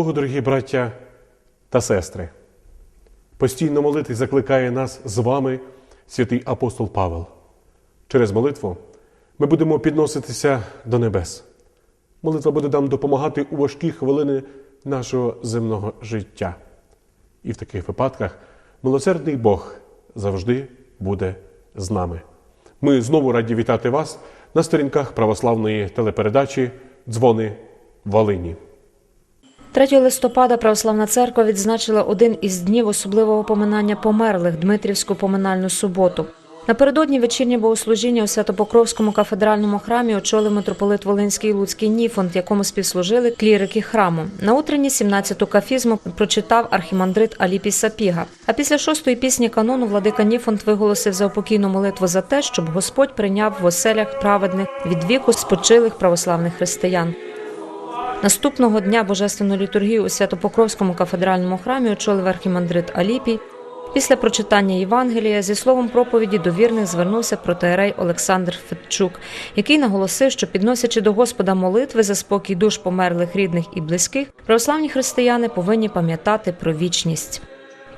Богу, дорогі браття та сестри. Постійно молитись закликає нас з вами святий апостол Павел. Через молитву ми будемо підноситися до небес. Молитва буде нам допомагати у важкі хвилини нашого земного життя. І в таких випадках милосердний Бог завжди буде з нами. Ми знову раді вітати вас на сторінках православної телепередачі Дзвони Волині. 3 листопада Православна церква відзначила один із днів особливого поминання померлих Дмитрівську поминальну суботу. Напередодні вечірнє богослужіння у Святопокровському кафедральному храмі очолив митрополит Волинський Луцький Ніфонд, якому співслужили клірики храму. На утренні 17-ту кафізму прочитав архімандрит Аліпій Сапіга. А після шостої пісні канону владика Ніфонд виголосив заупокійну молитву за те, щоб Господь прийняв в оселях праведних від віку спочилих православних християн. Наступного дня божественну літургію у Святопокровському кафедральному храмі очолив архімандрит Аліпій. Після прочитання Євангелія зі словом проповіді до вірних звернувся протеерей Олександр Федчук, який наголосив, що підносячи до Господа молитви за спокій душ померлих рідних і близьких, православні християни повинні пам'ятати про вічність.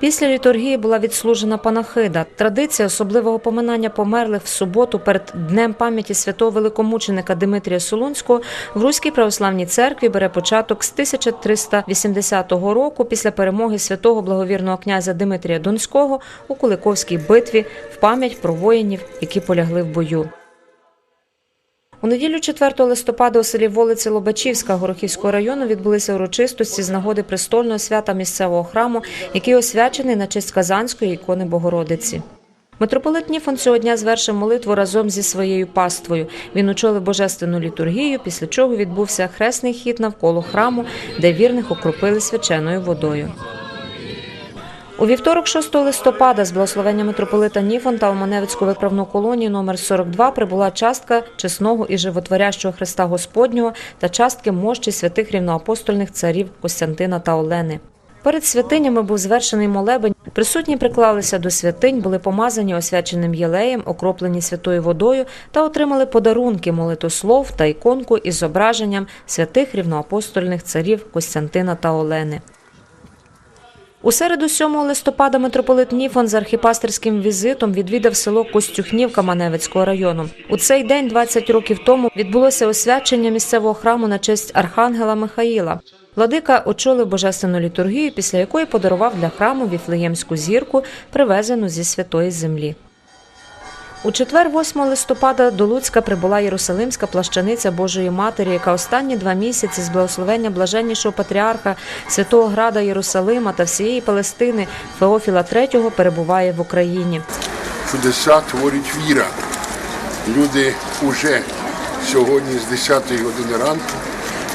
Після літургії була відслужена панахида. Традиція особливого поминання померлих в суботу перед днем пам'яті святого великомученика Димитрія Солунського в Руській православній церкві бере початок з 1380 року після перемоги святого благовірного князя Димитрія Донського у Куликовській битві в пам'ять про воїнів, які полягли в бою. У неділю 4 листопада у селі Волиці Лобачівська Горохівського району відбулися урочистості з нагоди престольного свята місцевого храму, який освячений на честь Казанської ікони Богородиці. Митрополит Ніфон цього дня звершив молитву разом зі своєю паствою. Він очолив божественну літургію, після чого відбувся хресний хід навколо храму, де вірних окропили свяченою водою. У вівторок, 6 листопада, з благословення митрополита Ніфонта у Маневицьку виправну колонію номер 42 прибула частка чесного і животворящого Христа Господнього та частки мощі святих рівноапостольних царів Костянтина та Олени. Перед святинями був звершений молебень. Присутні приклалися до святинь, були помазані освяченим єлеєм, окроплені святою водою та отримали подарунки молитослов та іконку із зображенням святих рівноапостольних царів Костянтина та Олени. У середу 7 листопада митрополит Ніфон з архіпастерським візитом відвідав село Костюхнівка Маневицького району. У цей день, 20 років тому, відбулося освячення місцевого храму на честь архангела Михаїла. Владика очолив божественну літургію, після якої подарував для храму віфлеємську зірку, привезену зі святої землі. У четвер, 8 листопада, до Луцька прибула Єрусалимська плащаниця Божої Матері, яка останні два місяці з благословення блаженнішого патріарха Святого Града Єрусалима та всієї Палестини Феофіла III перебуває в Україні. чудеса творить віра. Люди вже сьогодні з 10 години ранку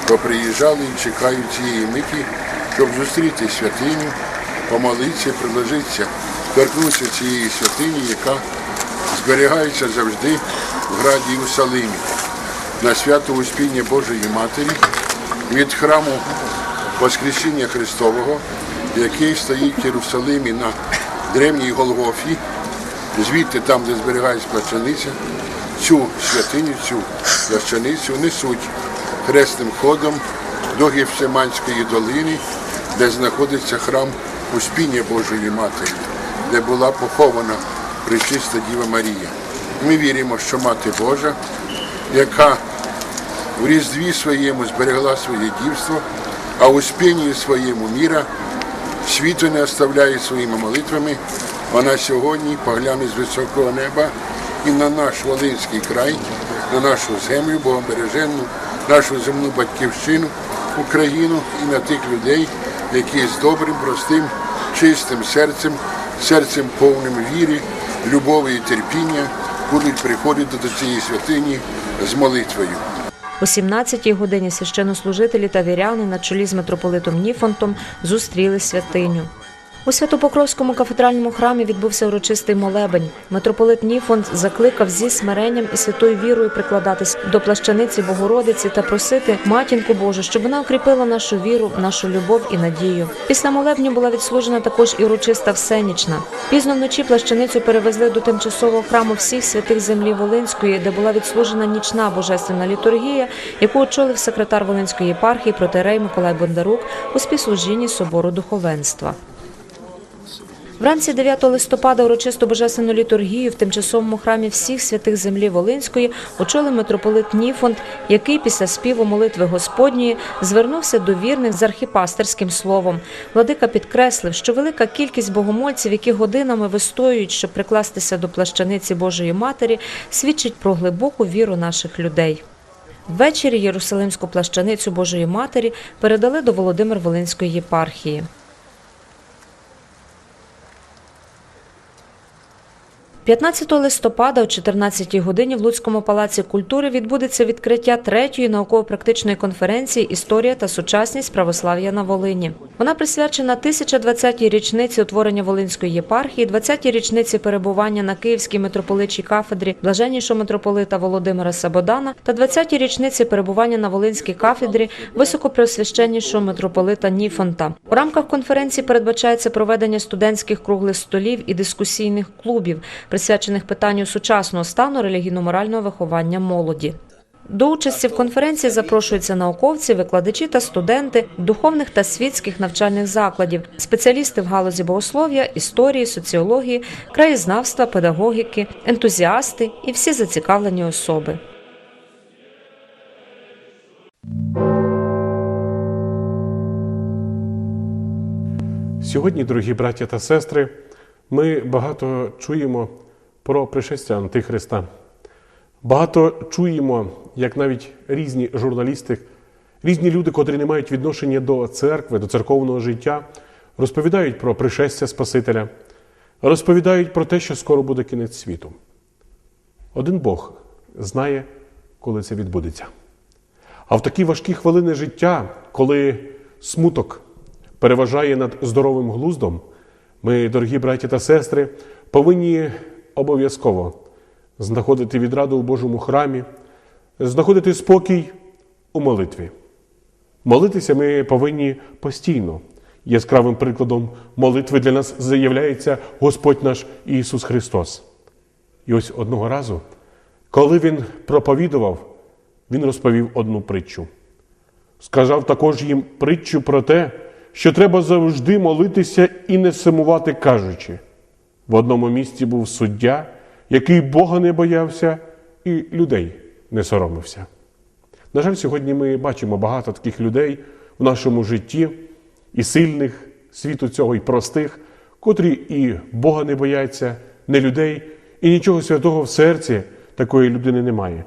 поприїжджали і чекають цієї миті, щоб зустріти святиню, помолитися, приложитися, торкнутися цієї святині, яка зберігається завжди в граді Єрусалимі на свято Успіння Божої Матері від храму Воскресіння Христового, який стоїть в Єрусалимі на древній Голгофі, звідти там, де зберігається плащаниця, цю святиню, цю плащаницю несуть хресним ходом до Гефсиманської долини, де знаходиться храм Успіння Божої Матері, де була похована Пречиста Діва Марія. Ми віримо, що Мати Божа, яка в різдві своєму зберегла своє дівство, а у спінні своєму міра світу не оставляє своїми молитвами. Вона сьогодні погляне з високого неба і на наш Волинський край, на нашу землю, богобереженну, нашу земну батьківщину, Україну і на тих людей, які з добрим, простим, чистим серцем, серцем повним віри, любові і терпіння будуть приходити до цієї святині з молитвою. О 17-й годині священнослужителі та віряни на чолі з митрополитом Ніфонтом зустріли святиню. У Святопокровському кафедральному храмі відбувся урочистий молебень. Митрополит Ніфонд закликав зі смиренням і святою вірою прикладатись до плащаниці Богородиці та просити матінку Божу, щоб вона укріпила нашу віру, нашу любов і надію. Після молебню була відслужена також і урочиста всенічна. Пізно вночі плащаницю перевезли до тимчасового храму всіх святих землі Волинської, де була відслужена нічна божественна літургія, яку очолив секретар Волинської єпархії протирей Миколай Бондарук у співслужінні собору духовенства. Вранці 9 листопада урочисту божественну літургію в тимчасовому храмі всіх святих землі Волинської очолив митрополит Ніфонд, який після співу молитви Господньої звернувся до вірних з архіпастерським словом. Владика підкреслив, що велика кількість богомольців, які годинами вистоюють, щоб прикластися до плащаниці Божої Матері, свідчить про глибоку віру наших людей. Ввечері Єрусалимську плащаницю Божої Матері передали до Володимир Волинської єпархії. 15 листопада о 14 годині в Луцькому палаці культури відбудеться відкриття третьої науково-практичної конференції Історія та сучасність православ'я на Волині. Вона присвячена 1020-й річниці утворення Волинської єпархії, 20-й річниці перебування на Київській митрополичій кафедрі блаженнішого митрополита Володимира Сабодана та 20-й річниці перебування на Волинській кафедрі високопреосвященнішого митрополита Ніфонта. У рамках конференції передбачається проведення студентських круглих столів і дискусійних клубів, присвячених питанню сучасного стану релігійно-морального виховання молоді. До участі в конференції запрошуються науковці, викладачі та студенти духовних та світських навчальних закладів, спеціалісти в галузі богослов'я, історії, соціології, краєзнавства, педагогіки, ентузіасти і всі зацікавлені особи. Сьогодні, дорогі браття та сестри, ми багато чуємо про пришестя Антихриста. Багато чуємо, як навіть різні журналісти, різні люди, котрі не мають відношення до церкви, до церковного життя, розповідають про пришестя Спасителя, розповідають про те, що скоро буде кінець світу. Один Бог знає, коли це відбудеться. А в такі важкі хвилини життя, коли смуток переважає над здоровим глуздом, ми, дорогі браті та сестри, повинні обов'язково знаходити відраду у Божому храмі, знаходити спокій у молитві. Молитися ми повинні постійно. Яскравим прикладом молитви для нас заявляється Господь наш Ісус Христос. І ось одного разу, коли Він проповідував, Він розповів одну притчу. Сказав також їм притчу про те, що треба завжди молитися і не сумувати, кажучи. В одному місці був суддя, який Бога не боявся і людей не соромився. На жаль, сьогодні ми бачимо багато таких людей в нашому житті, і сильних світу цього, і простих, котрі і Бога не бояться, не людей, і нічого святого в серці такої людини немає.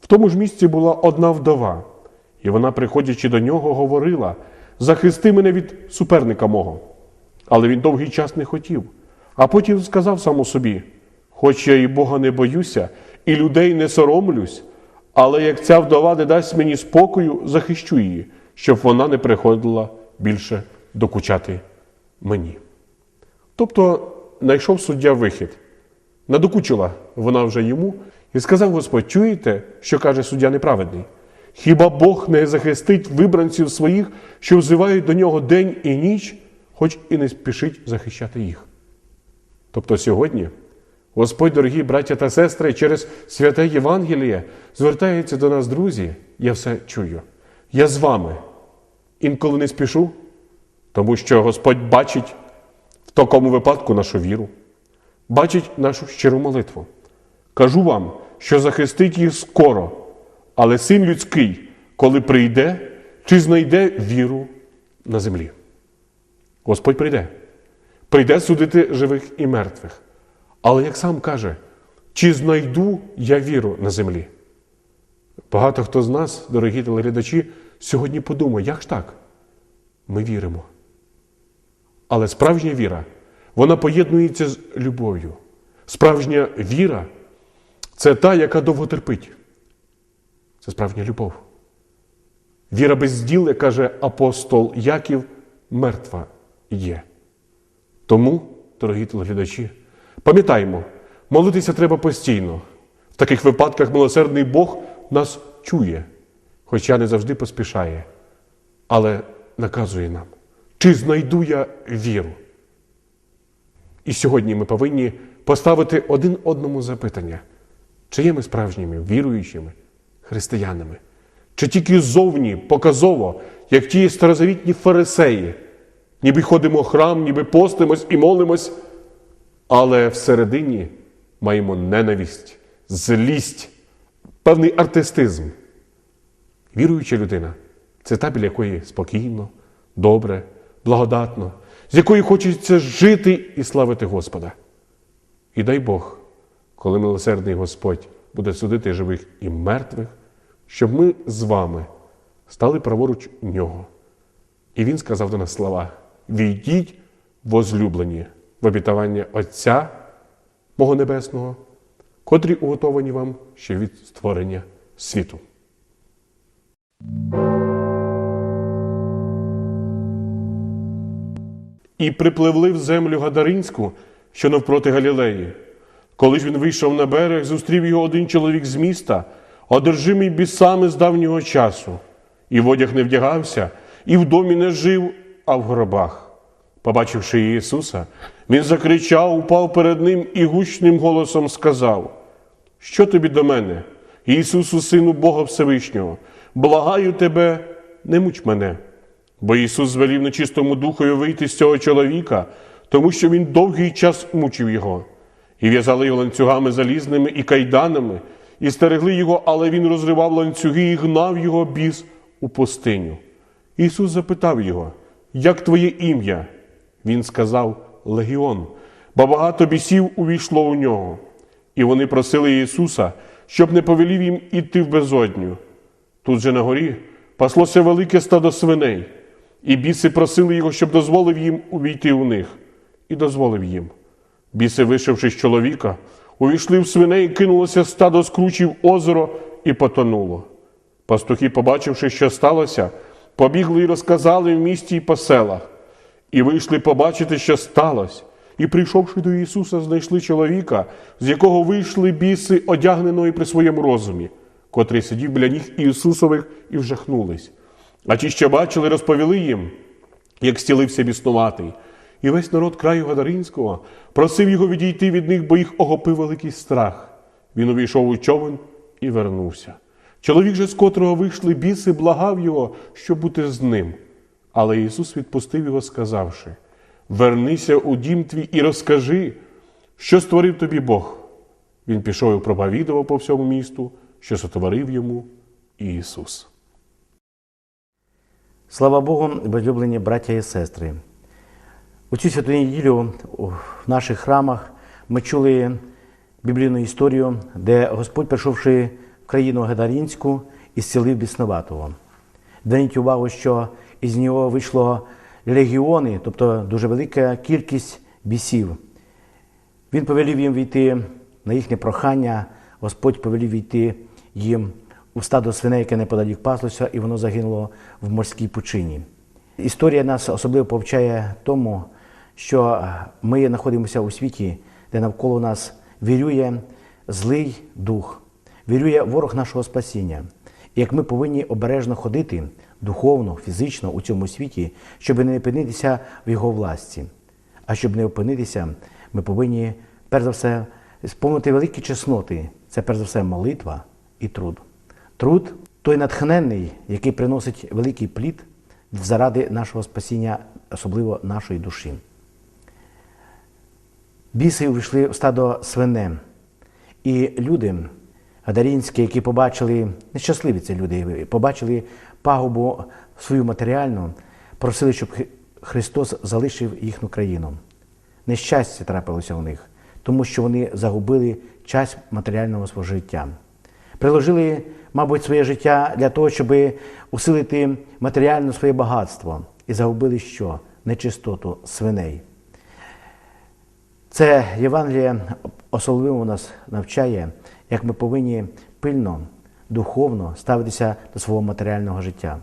В тому ж місці була одна вдова, і вона, приходячи до нього, говорила: захисти мене від суперника мого. Але він довгий час не хотів. А потім сказав сам собі: Хоч я і Бога не боюся, і людей не соромлюсь, але як ця вдова не дасть мені спокою, захищу її, щоб вона не приходила більше докучати мені. Тобто знайшов суддя вихід. Надокучила вона вже йому і сказав Господь: чуєте, що каже суддя неправедний? Хіба Бог не захистить вибранців своїх, що взивають до нього день і ніч, хоч і не спішить захищати їх? Тобто сьогодні Господь, дорогі браття та сестри, через святе Євангеліє звертається до нас, друзі, я все чую. Я з вами. Інколи не спішу, тому що Господь бачить в такому випадку нашу віру, бачить нашу щиру молитву. Кажу вам, що захистить їх скоро, але син людський, коли прийде, чи знайде віру на землі. Господь прийде, прийде судити живих і мертвих. Але як сам каже, чи знайду я віру на землі? Багато хто з нас, дорогі телеглядачі, сьогодні подумає, як ж так? Ми віримо. Але справжня віра, вона поєднується з любов'ю. Справжня віра це та, яка довго терпить. Це справжня любов. Віра без діл, як каже апостол Яків, мертва є. Тому, дорогі телеглядачі, пам'ятаймо, молитися треба постійно. В таких випадках милосердний Бог нас чує, хоча не завжди поспішає, але наказує нам, чи знайду я віру. І сьогодні ми повинні поставити один одному запитання, чи є ми справжніми віруючими християнами, чи тільки зовні показово, як ті старозавітні фарисеї, ніби ходимо в храм, ніби постимось і молимось, але всередині маємо ненависть, злість, певний артистизм. Віруюча людина це та, біля якої спокійно, добре, благодатно, з якою хочеться жити і славити Господа. І дай Бог, коли милосердний Господь буде судити живих і мертвих, щоб ми з вами стали праворуч нього. І він сказав до нас слова: Війдіть, возлюблені, в обітування Отця мого Небесного, котрі уготовані вам ще від створення світу. І припливли в землю Гадаринську, що навпроти Галілеї. Коли ж він вийшов на берег, зустрів його один чоловік з міста, одержимий бісами з давнього часу, і в одяг не вдягався, і в домі не жив, а в гробах. Побачивши Ісуса, він закричав, упав перед ним і гучним голосом сказав: Що тобі до мене, Ісусу, Сину Бога Всевишнього, благаю тебе, не муч мене. Бо Ісус звелів нечистому духові вийти з цього чоловіка, тому що він довгий час мучив його, і в'язали його ланцюгами залізними і кайданами, і стерегли його, але він розривав ланцюги і гнав його біс у пустиню. Ісус запитав його, як твоє ім'я? Він сказав Легіон, бо багато бісів увійшло у нього. І вони просили Ісуса, щоб не повелів їм іти в безодню. Тут же на горі паслося велике стадо свиней, і біси просили його, щоб дозволив їм увійти у них, і дозволив їм. Біси, вишивши з чоловіка, увійшли в свиней, кинулося стадо скручів озеро і потонуло. Пастухи, побачивши, що сталося, побігли і розказали в місті і по селах, і вийшли побачити, що сталося. І, прийшовши до Ісуса, знайшли чоловіка, з якого вийшли біси, одягненої при своєму розумі, котрий сидів біля ніг Ісусових і вжахнулись. А ті, що бачили, розповіли їм, як стілився біснуватий. І весь народ краю Гадаринського просив його відійти від них, бо їх охопив великий страх. Він увійшов у човен і вернувся. Чоловік же, з котрого вийшли біси, благав його, щоб бути з ним. Але Ісус відпустив його, сказавши: Вернися у дім твій і розкажи, що створив тобі Бог. Він пішов і проповідував по всьому місту, що сотворив йому Ісус. Слава Богу, возлюблені браття і сестри. У цю святу неділю в наших храмах ми чули біблійну історію, де Господь, прийшовши країну Гадарінську, ісцілив біснуватого. Зверніть увагу, що із нього вийшло легіони, тобто дуже велика кількість бісів. Він повелів їм війти на їхнє прохання, Господь повелів війти їм у стадо свиней, яке неподалік паслося, і воно загинуло в морській пучині. Історія нас особливо повчає тому, що ми знаходимося у світі, де навколо нас вірює злий дух, вірює ворог нашого спасіння. І як ми повинні обережно ходити духовно, фізично у цьому світі, щоб не опинитися в його власті. А щоб не опинитися, ми повинні, перш за все, сповнити великі чесноти. Це перш за все молитва і труд. Труд той натхненний, який приносить великий плід заради нашого спасіння, особливо нашої душі. Біси увійшли в стадо свине. І люди гадарінські, які побачили, нещасливі ці люди, побачили пагубу свою матеріальну, просили, щоб Христос залишив їхню країну. Нещастя трапилося у них, тому що вони загубили часть матеріального свого життя. Приложили, мабуть, своє життя для того, щоб усилити матеріальне своє багатство. І загубили що? Нечистоту свиней. Це Євангеліє особливо нас навчає, як ми повинні пильно, духовно ставитися до свого матеріального життя.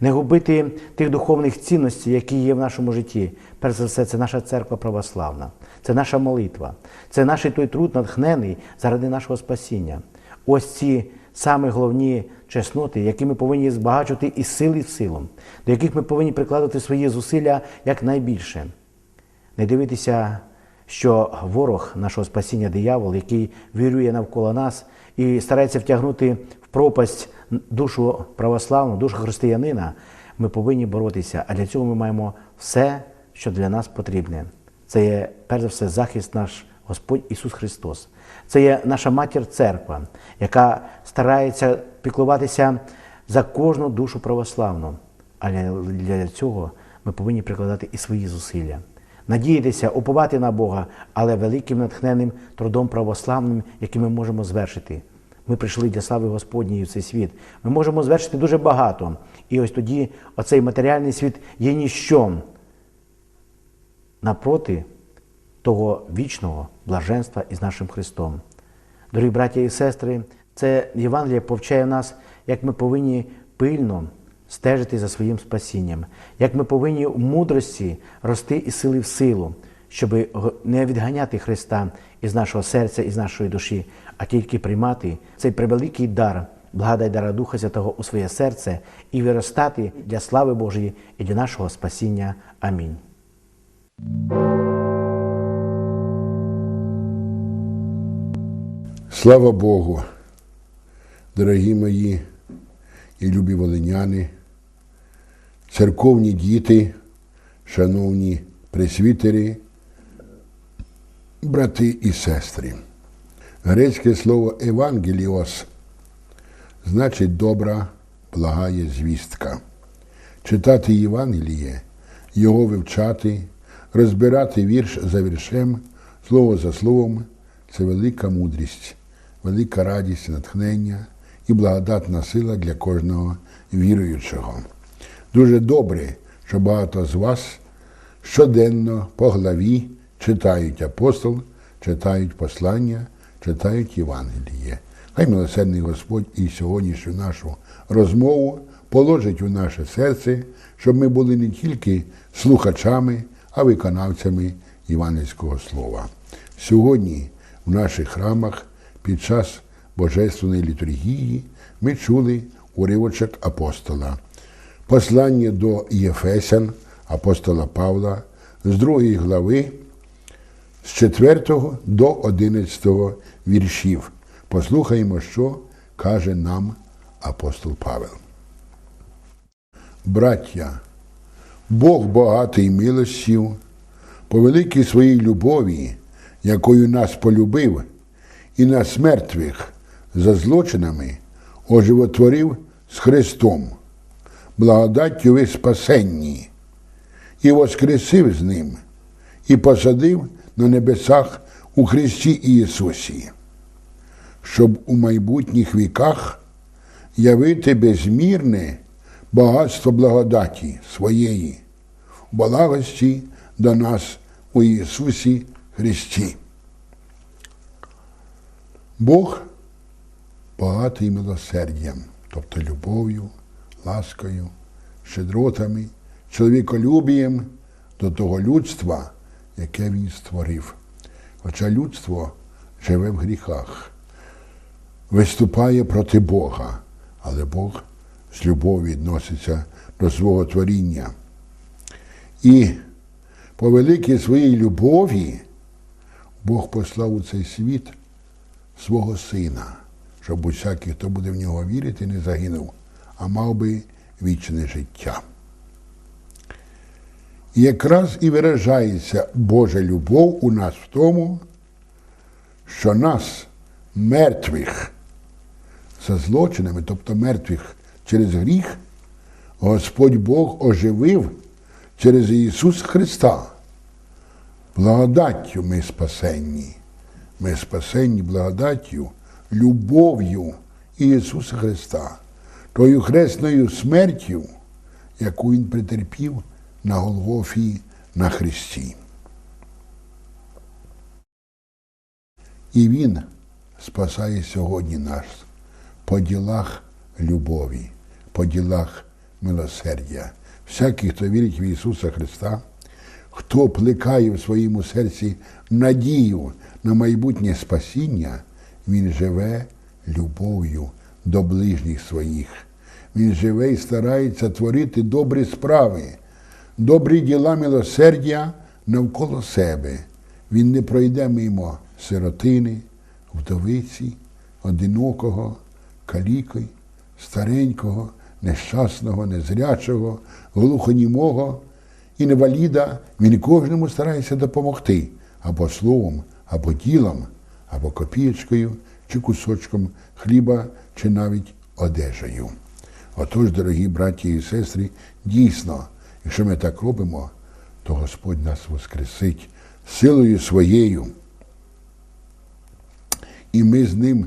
не губити тих духовних цінностей, які є в нашому житті. Перш за все, це наша церква православна, це наша молитва, це наш той труд натхнений заради нашого спасіння. Ось ці саме головні чесноти, які ми повинні збагачувати із сили в силу, до яких ми повинні прикладати свої зусилля якнайбільше. Не дивитися, що ворог нашого спасіння, диявол, який вірює навколо нас і старається втягнути в пропасть душу православну, душу християнина, ми повинні боротися. А для цього ми маємо все, що для нас потрібне. Це є, перш за все, захист наш Господь Ісус Христос. Це є наша матір церква, яка старається піклуватися за кожну душу православну. Але для цього ми повинні прикладати і свої зусилля. Надіятися, уповати на Бога, але великим натхненним трудом православним, який ми можемо звершити. Ми прийшли для слави Господньої в цей світ. Ми можемо звершити дуже багато. І ось тоді оцей матеріальний світ є ніщо напроти того вічного блаженства із нашим Христом. Дорогі браття і сестри, це Євангеліє повчає нас, як ми повинні пильно стежити за своїм спасінням, як ми повинні в мудрості рости із сили в силу, щоб не відганяти Христа із нашого серця, із нашої душі, а тільки приймати цей превеликий дар, благодай дара Духа Святого у своє серце і виростати для слави Божої і для нашого спасіння. Амінь. Слава Богу, дорогі мої і любі волиняни, церковні діти, шановні пресвітери, брати і сестри. Грецьке слово Евангеліос значить добра, благає звістка. Читати Євангеліє, його вивчати, розбирати вірш за віршем, слово за словом це велика мудрість, велика радість, натхнення і благодатна сила для кожного віруючого. Дуже добре, що багато з вас щоденно по главі читають апостол, читають послання, читають Євангеліє. Хай милосердний Господь і сьогоднішню нашу розмову положить у наше серце, щоб ми були не тільки слухачами, а виконавцями євангельського слова. Сьогодні в наших храмах під час Божественної літургії ми чули уривочок апостола. Послання до Єфесян апостола Павла з другої глави з 4 до 11 віршів. Послухаємо, що каже нам апостол Павел. Браття, Бог багатий милостів, по великій своїй любові, якою нас полюбив, і нас мертвих за злочинами оживотворив з Христом, благодаттю ви спасенні, і воскресив з ним, і посадив на небесах у Христі Ісусі, щоб у майбутніх віках явити безмірне багатство благодаті своєї, благості до нас у Ісусі Христі. Бог багатий милосердям, тобто любов'ю, ласкою, щедротами, чоловіколюбієм до того людства, яке він створив. Хоча людство живе в гріхах, виступає проти Бога, але Бог з любов'ю відноситься до свого творіння. І по великій своїй любові Бог послав у цей світ свого сина, щоб усякий, хто буде в нього вірити, не загинув, а мав би вічне життя. І якраз і виражається Божа любов у нас в тому, що нас, мертвих, за злочинами, тобто мертвих через гріх, Господь Бог оживив через Ісуса Христа. Благодаттю ми спасенні. Ми спасенні благодаттю, любов'ю Ісуса Христа, тою хресною смертю, яку Він претерпів на Голгофі на Христі. І Він спасає сьогодні нас по ділах любові, по ділах милосердя. Всякий, хто вірить в Ісуса Христа, хто плекає в своєму серці надію на майбутнє спасіння, він живе любов'ю до ближніх своїх. Він живе і старається творити добрі справи, добрі діла милосердя навколо себе. Він не пройде мимо сиротини, вдовиці, одинокого, каліки, старенького, нещасного, незрячого, глухонімого, інваліда. Він кожному старається допомогти або словом, або ділом, або копієчкою, чи кусочком хліба, чи навіть одежею. Отож, дорогі браті і сестри, дійсно, якщо ми так робимо, то Господь нас воскресить силою своєю. І ми з ним,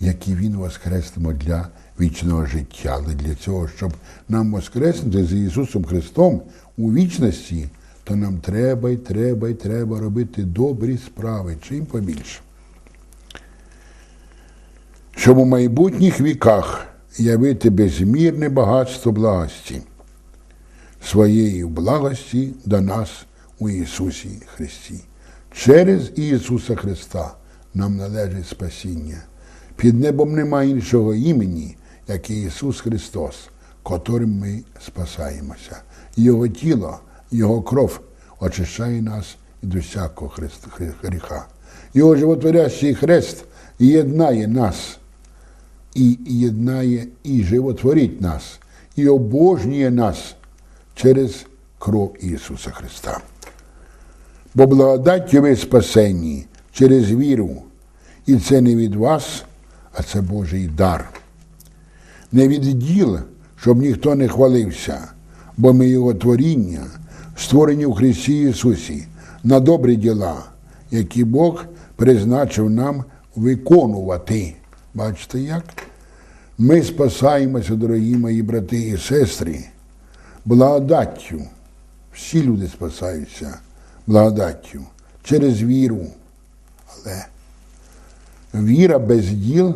як і Він, воскреснемо для вічного життя. Але для цього, щоб нам воскреснути з Ісусом Христом у вічності, то нам треба і треба і треба робити добрі справи, чим побільше. Щоб у майбутніх віках явити безмірне багатство благості, своєї благості до нас у Ісусі Христі. Через Ісуса Христа нам належить спасіння. Під небом немає іншого імені, як і Ісус Христос, котрим ми спасаємося. Його тіло, Його кров очищає нас від усякого гріха. Його животворящий хрест єднає нас і єднає і животворить нас, і обожнює нас через кров Ісуса Христа. Бо благодаттю ви спасені через віру, і це не від вас, а це Божий дар. Не від діл, щоб ніхто не хвалився, бо ми Його творіння, створені в Христі Ісусі на добрі діла, які Бог призначив нам виконувати. Бачите як? Ми спасаємося, дорогі мої брати і сестри, благодаттю. Всі люди спасаються благодаттю через віру. Але віра без діл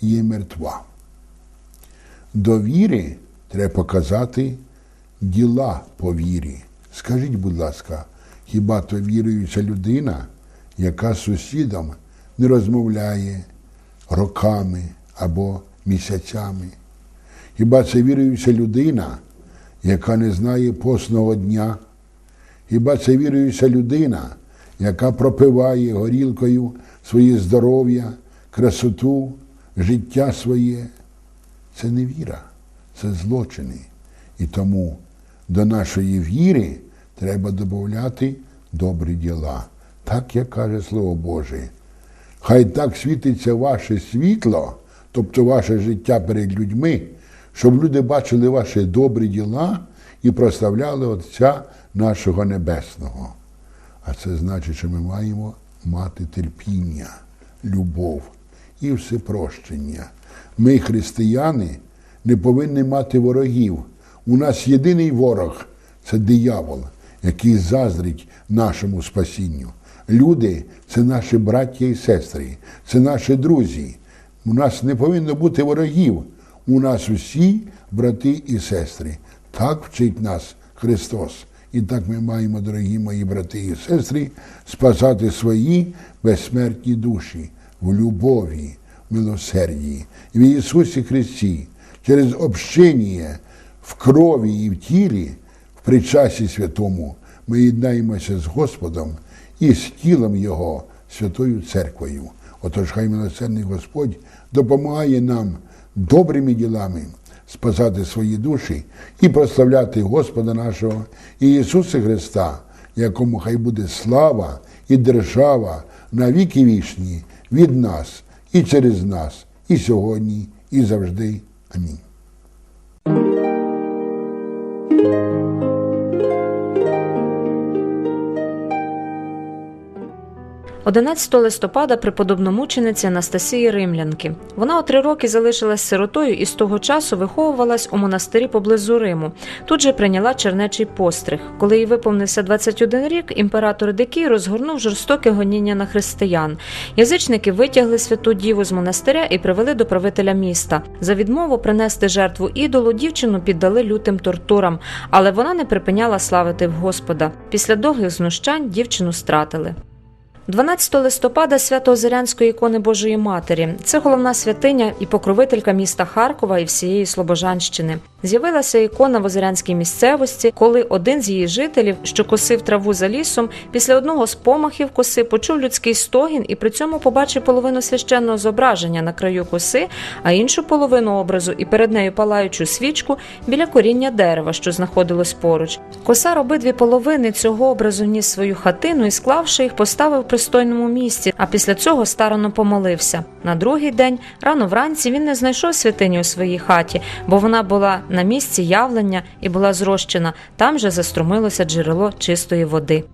є мертва. До віри треба показати діла по вірі. Скажіть, будь ласка, хіба то віруюча людина, яка з сусідом не розмовляє роками або місяцями? Хіба це віруюча людина, яка не знає постного дня? Хіба це віруюча людина, яка пропиває горілкою своє здоров'я, красоту, життя своє? Це не віра, це злочини. І тому до нашої віри треба додати добрі діла. Так як каже Слово Боже. Хай так світиться ваше світло, тобто ваше життя перед людьми, щоб люди бачили ваші добрі діла і прославляли Отця нашого Небесного. А це значить, що ми маємо мати терпіння, любов і всепрощення. Ми, християни, не повинні мати ворогів. У нас єдиний ворог це диявол, який заздрить нашому спасінню. Люди це наші браття і сестри, це наші друзі. У нас не повинно бути ворогів. У нас усі брати і сестри. Так вчить нас Христос. І так ми маємо, дорогі мої брати і сестри, спасати свої безсмертні душі в любові, милосердії. І в Ісусі Христі через общення в крові і в тілі, в причасі святому, ми єднаємося з Господом і з тілом Його, Святою Церквою. Отож, хай милосердний Господь допомагає нам добрими ділами спасати свої душі і прославляти Господа нашого і Ісуса Христа, якому хай буде слава і держава на віки вічні від нас і через нас, і сьогодні, і завжди. Амінь. 11 листопада преподобномучениці Анастасії Римлянки. Вона у три роки залишилась сиротою і з того часу виховувалась у монастирі поблизу Риму. Тут же прийняла чернечий постриг. Коли їй виповнився 21 рік, імператор Дикій розгорнув жорстоке гоніння на християн. Язичники витягли святу діву з монастиря і привели до правителя міста. За відмову принести жертву ідолу дівчину піддали лютим тортурам, але вона не припиняла славити в Господа. Після довгих знущань дівчину стратили. 12 листопада свято Озерянської ікони Божої Матері. Це головна святиня і покровителька міста Харкова і всієї Слобожанщини. З'явилася ікона в Озерянській місцевості, коли один з її жителів, що косив траву за лісом, після одного з помахів коси почув людський стогін і при цьому побачив половину священного зображення на краю коси, а іншу половину образу і перед нею палаючу свічку біля коріння дерева, що знаходилось поруч. Косар обидві половини цього образу ніс свою хатину і, склавши їх, поставив пристойному місці, а після цього старано помолився. На другий день, рано вранці, він не знайшов святині у своїй хаті, бо вона була на місці явлення і була зрощена. Там же заструмилося джерело чистої води.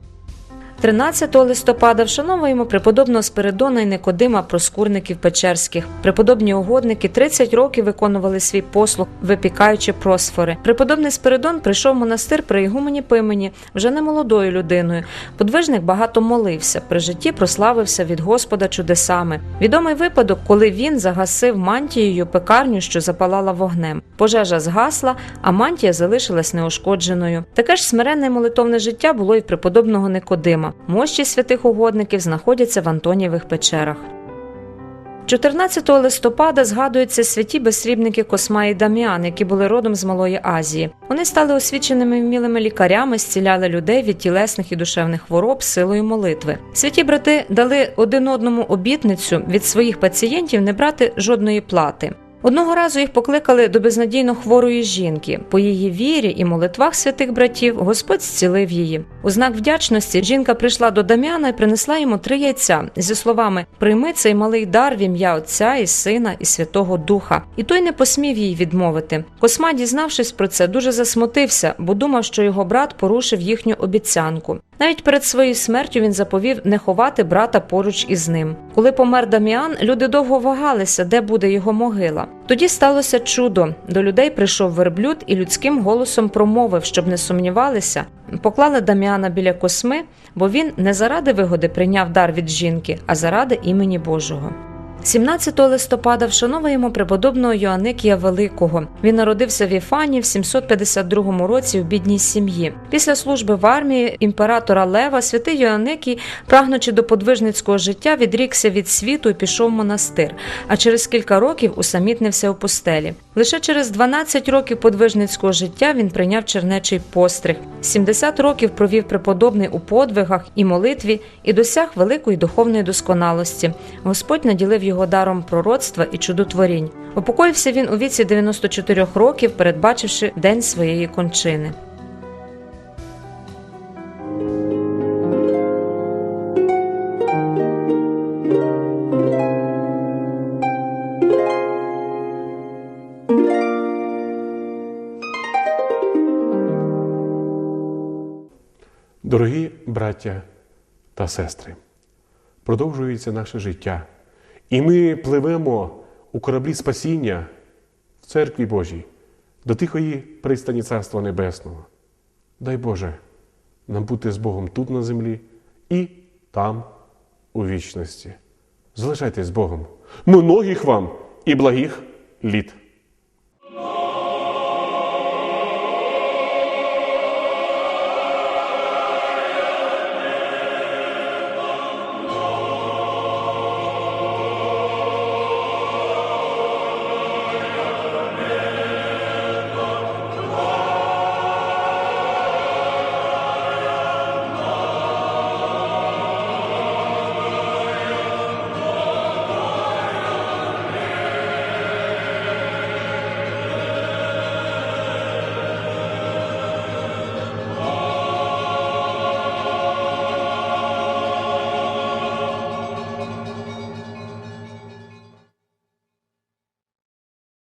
13 листопада вшановуємо преподобного Спиридона і Никодима Проскурників Печерських. Преподобні угодники 30 років виконували свій послуг, випікаючи просфори. Преподобний Спиридон прийшов в монастир при ігумені Пимені, вже не молодою людиною. Подвижник багато молився. При житті прославився від Господа чудесами. Відомий випадок, коли він загасив мантією пекарню, що запалала вогнем. Пожежа згасла, а мантія залишилась неушкодженою. Таке ж смиренне молитовне життя було і преподобного Никодима. Мощі святих угодників знаходяться в Антонієвих печерах. 14 листопада згадуються святі безсрібники Косма і Даміан, які були родом з Малої Азії. Вони стали освіченими вмілими лікарями, зціляли людей від тілесних і душевних хвороб силою молитви. Святі брати дали один одному обітницю від своїх пацієнтів не брати жодної плати. Одного разу їх покликали до безнадійно хворої жінки. По її вірі і молитвах святих братів Господь зцілив її. У знак вдячності жінка прийшла до Дам'яна і принесла йому три яйця зі словами: Прийми цей малий дар в ім'я Отця і Сина і Святого Духа. І той не посмів їй відмовити. Косма, дізнавшись про це, дуже засмутився, бо думав, що його брат порушив їхню обіцянку. Навіть перед своєю смертю він заповів не ховати брата поруч із ним. Коли помер Даміан, люди довго вагалися, де буде його могила. Тоді сталося чудо. До людей прийшов верблюд і людським голосом промовив, щоб не сумнівалися. Поклали Даміана біля косми, бо він не заради вигоди прийняв дар від жінки, а заради імені Божого. 17 листопада вшановуємо преподобного Йоанникія Великого. Він народився в Іфані в 752 році в бідній сім'ї. Після служби в армії імператора Лева святий Йоанникій, прагнучи до подвижницького життя, відрікся від світу і пішов в монастир, а через кілька років усамітнився у постелі. Лише через 12 років подвижницького життя він прийняв чернечий постриг. 70 років провів преподобний у подвигах і молитві і досяг великої духовної досконалості. Господь наділив його даром пророцтва і чудотворінь. Упокоївся він у віці 94 років, передбачивши день своєї кончини. Дорогі браття та сестри, продовжується наше життя, і ми пливемо у кораблі спасіння в церкві Божій до тихої пристані Царства Небесного. Дай Боже нам бути з Богом тут на землі і там у вічності. Залишайтесь з Богом. Многих вам і благих літ.